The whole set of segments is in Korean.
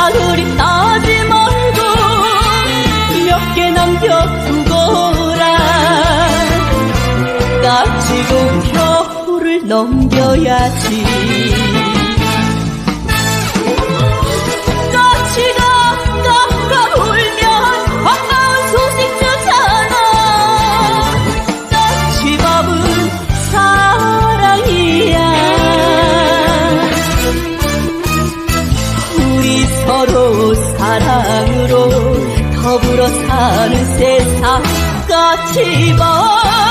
사흘이 따지 말고 몇 개 남겨두고 오라. 까치고 겨울을 넘겨야지. 사랑으로 더불어 사는 세상 까치밥이 사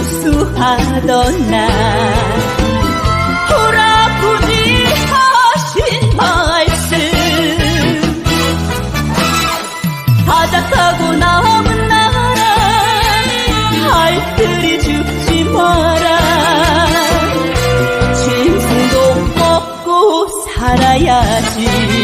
추수하던 날 할아버지 하신 말씀. 바닥하고 남은 나라. 알들이 죽지 마라. 짐승도 먹고 살아야지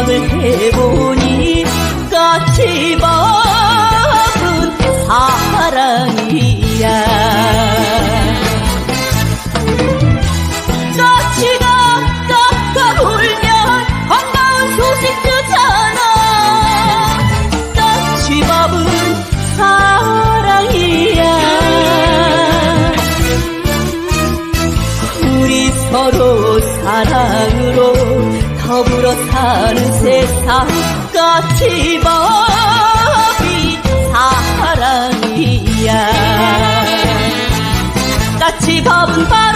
생각을 해보니 주잖아. 까치밥은 사랑이야. 서로 사랑으로 더불어 사는 세상 같이 법이 사랑이야. 같이 법은 바